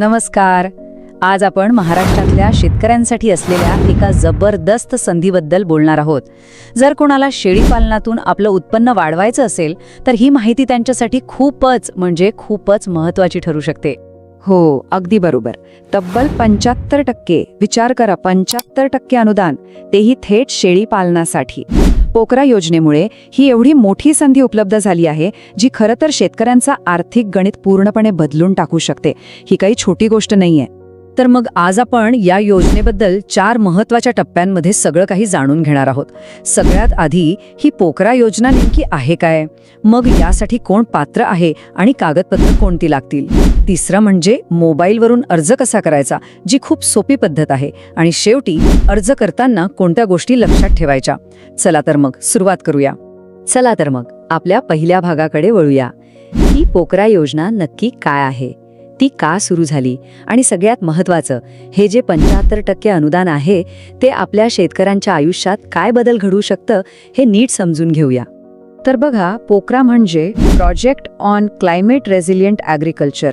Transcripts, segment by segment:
नमस्कार. आज आपण महाराष्ट्रातल्या शेतकऱ्यांसाठी असलेल्या एका जबरदस्त संधीबद्दल बोलणार आहोत. जर कोणाला शेळी पालनातून आपलं उत्पन्न वाढवायचं असेल तर ही माहिती त्यांच्यासाठी खूपच म्हणजे खूपच महत्वाची ठरू शकते. हो अगदी बरोबर. तब्बल पंच्याहत्तर टक्के विचार करा पंच्याहत्तर टक्के अनुदान तेही थेट शेळी पालनासाठी. पोकरा योजनेमुळे ही एवढी मोठी संधी उपलब्ध झाली आहे जी खरं तर शेतकऱ्यांचा आर्थिक गणित पूर्णपणे बदलून टाकू शकते. ही काही छोटी गोष्ट नाहीये. तर मग आज आपण या योजनेबद्दल चार महत्त्वाच्या टप्प्यांमध्ये सगळं काही जाणून घेणार आहोत. सगळ्यात आधी ही पोकरा योजना नेमकी आहे काय? मग यासाठी कोण पात्र आहे आणि कागदपत्र कोणती लागतील? तिसरं म्हणजे मोबाईलवरून अर्ज कसा करायचा जी खूप सोपी पद्धत आहे आणि शेवटी अर्ज करताना कोणत्या गोष्टी लक्षात ठेवायच्या. चला तर मग सुरुवात करूया. चला तर मग आपल्या पहिल्या भागाकडे वळूया. ही पोकरा योजना नक्की काय आहे? ती का सुरू झाली? आणि सगळ्यात महत्वाचं हे जे पंच्याहत्तर टक्के अनुदान आहे ते आपल्या शेतकऱ्यांच्या आयुष्यात काय बदल घडवू शकतं हे नीट समजून घेऊया. तर बघा पोकरा म्हणजे project on climate resilient agriculture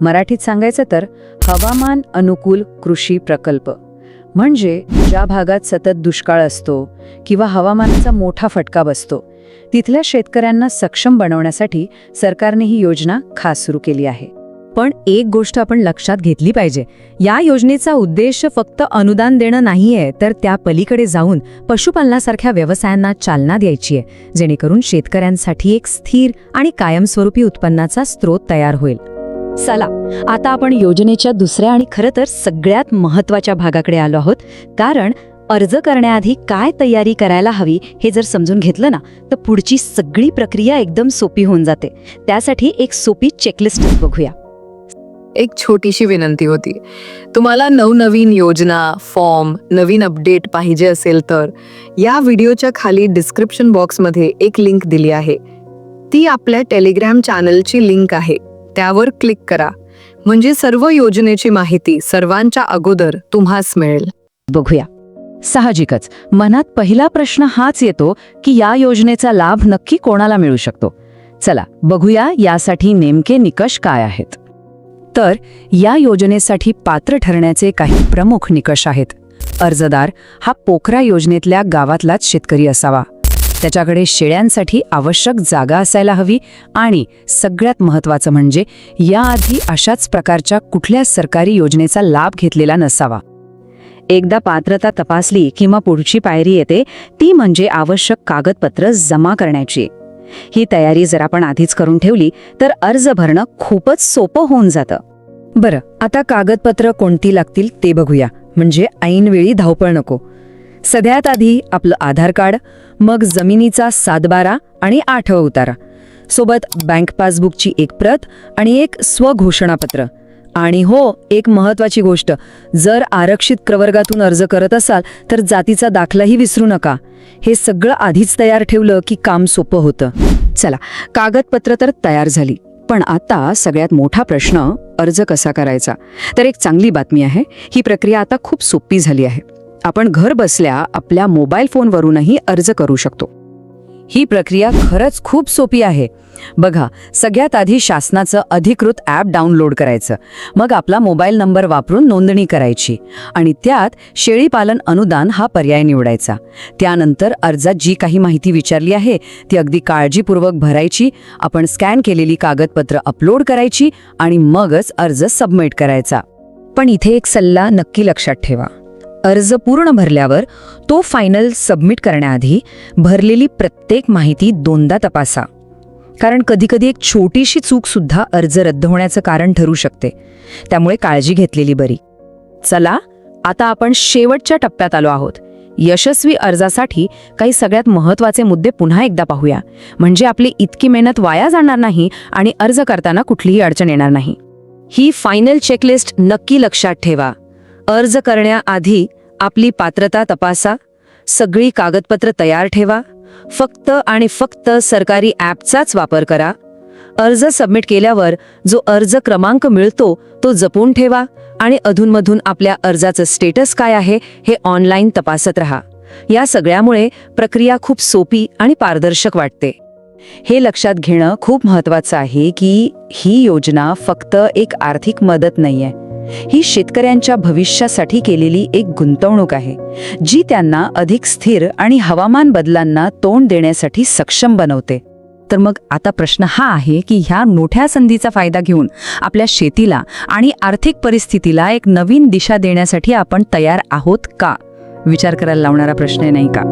मराठीत सांगायचं तर हवामान अनुकूल कृषी प्रकल्प. म्हणजे ज्या भागात सतत दुष्काळ असतो किंवा हवामानाचा मोठा फटका बसतो तिथल्या शेतकऱ्यांना सक्षम बनवण्यासाठी सरकारने ही योजना खास सुरू केली आहे. पण एक गोष्ट आपण लक्षात घेतली पाहिजे या योजनेचा उद्देश फक्त अनुदान देणं नाहीये तर त्या पलीकडे जाऊन पशुपालनासारख्या व्यवसायांना चालना द्यायची आहे जेणेकरून शेतकऱ्यांसाठी एक स्थिर आणि कायमस्वरूपी उत्पन्नाचा स्रोत तयार होईल. चला आता आपण योजनेच्या दुसऱ्या आणि खरं तर सगळ्यात महत्त्वाच्या भागाकडे आलो आहोत. कारण अर्ज करण्याआधी काय तयारी करायला हवी हे जर समजून घेतलं ना तर पुढची सगळी प्रक्रिया एकदम सोपी होऊन जाते. त्यासाठी एक सोपी चेकलिस्ट बघूया. एक छोटीशी विनंती होती. तुम्हाला नवनवीन योजना फॉर्म नवीन अपडेट पाहिजे असेल तर या व्हिडिओच्या खाली डिस्क्रिप्शन बॉक्समध्ये एक लिंक दिली आहे. ती आपल्या टेलिग्राम चॅनलची लिंक आहे. त्यावर क्लिक करा. म्हणजे सर्व योजनेची माहिती सर्वांच्या अगोदर तुम्हास मिळेल. बघूया. साहजिकच मनात पहिला प्रश्न हाच येतो की या योजनेचा लाभ नक्की कोणाला मिळू शकतो? चला बघूया यासाठी नेमके निकष काय आहेत. तर या योजनेसाठी पात्र ठरण्याचे काही प्रमुख निकष आहेत. अर्जदार हा पोखरा योजनेतल्या गावातलाच शेतकरी असावा. त्याच्याकडे शेळ्यांसाठी आवश्यक जागा असायला हवी आणि सगळ्यात महत्त्वाचं म्हणजे याआधी अशाच प्रकारच्या कुठल्या सरकारी योजनेचा लाभ घेतलेला नसावा. एकदा पात्रता तपासली किंवा पुढची पायरी येते ती म्हणजे आवश्यक कागदपत्र जमा करण्याची. ही तयारी जर आपण आधीच करून ठेवली तर अर्ज भरणं खूपच सोपं होऊन जातं. बरं आता कागदपत्र कोणती लागतील ते बघूया. म्हणजे ऐनवेळी धावपळ नको. सगळ्यात आधी आपलं आधार कार्ड मग जमिनीचा सातबारा आणि आठवा उतारा. सोबत बँक पासबुकची एक प्रत आणि एक स्वघोषणापत्र. आणि हो एक महत्त्वाची गोष्ट जर आरक्षित प्रवर्गातून अर्ज करत असाल तर जातीचा दाखलाही विसरू नका. हे सगळं आधीच तयार ठेवलं की काम सोपं होतं. चला कागदपत्र तर तयार झाली पण आता सगळ्यात मोठा प्रश्न अर्ज कसा करायचा? तर एक चांगली बातमी आहे ही प्रक्रिया आता खूप सोपी झाली आहे. आपण घर बसल्या आपल्या मोबाईल फोनवरूनही अर्ज करू शकतो. ही प्रक्रिया खरंच खूप सोपी आहे. बघा सगळ्यात आधी शासनाचं अधिकृत ॲप डाउनलोड करायचं. मग आपला मोबाईल नंबर वापरून नोंदणी करायची. आणि त्यात शेळीपालन अनुदान हा पर्याय निवडायचा. त्यानंतर अर्जात जी काही माहिती विचारली आहे ती अगदी काळजीपूर्वक भरायची आपण स्कॅन केलेली कागदपत्र अपलोड करायची आणि मगच अर्ज सबमिट करायचा. पण इथे एक सल्ला नक्की लक्षात ठेवा. अर्ज पूर्ण भरल्यावर तो फायनल सबमिट करण्याआधी भरलेली प्रत्येक माहिती दोनदा तपासा. कारण कधीकधी एक छोटीशी चूकसुद्धा अर्ज रद्द होण्याचं कारण ठरू शकते. त्यामुळे काळजी घेतलेली बरी. चला आता आपण शेवटच्या टप्प्यात आलो आहोत. यशस्वी अर्जासाठी काही सगळ्यात महत्त्वाचे मुद्दे पुन्हा एकदा पाहूया. म्हणजे आपली इतकी मेहनत वाया जाणार नाही आणि अर्ज करताना कुठलीही अडचण येणार नाही. ही फायनल चेकलिस्ट नक्की लक्षात ठेवा. अर्ज करण्याआधी आपली पात्रता तपासा सगळी कागदपत्र तयार ठेवा फक्त आणि फक्त सरकारी ॲपचाच वापर करा. अर्ज सबमिट केल्यावर जो अर्ज क्रमांक मिळतो तो जपून ठेवा आणि अधूनमधून आपल्या अर्जाचं स्टेटस काय आहे हे ऑनलाईन तपासत रहा. या सगळ्यामुळे प्रक्रिया खूप सोपी आणि पारदर्शक वाटते. हे लक्षात घेणं खूप महत्वाचं आहे की ही योजना फक्त एक आर्थिक मदत नाहीये. ही शेतकऱ्यांच्या भविष्यासाठी केलेली एक गुंतवणूक आहे जी त्यांना अधिक स्थिर आणि हवामान बदलांना तोंड देण्यासाठी सक्षम बनवते. तर मग आता प्रश्न हा आहे की ह्या मोठ्या संधीचा फायदा घेऊन आपल्या शेतीला आणि आर्थिक परिस्थितीला एक नवीन दिशा देण्यासाठी आपण तयार आहोत का? विचार करायला लावणारा प्रश्न नाही का?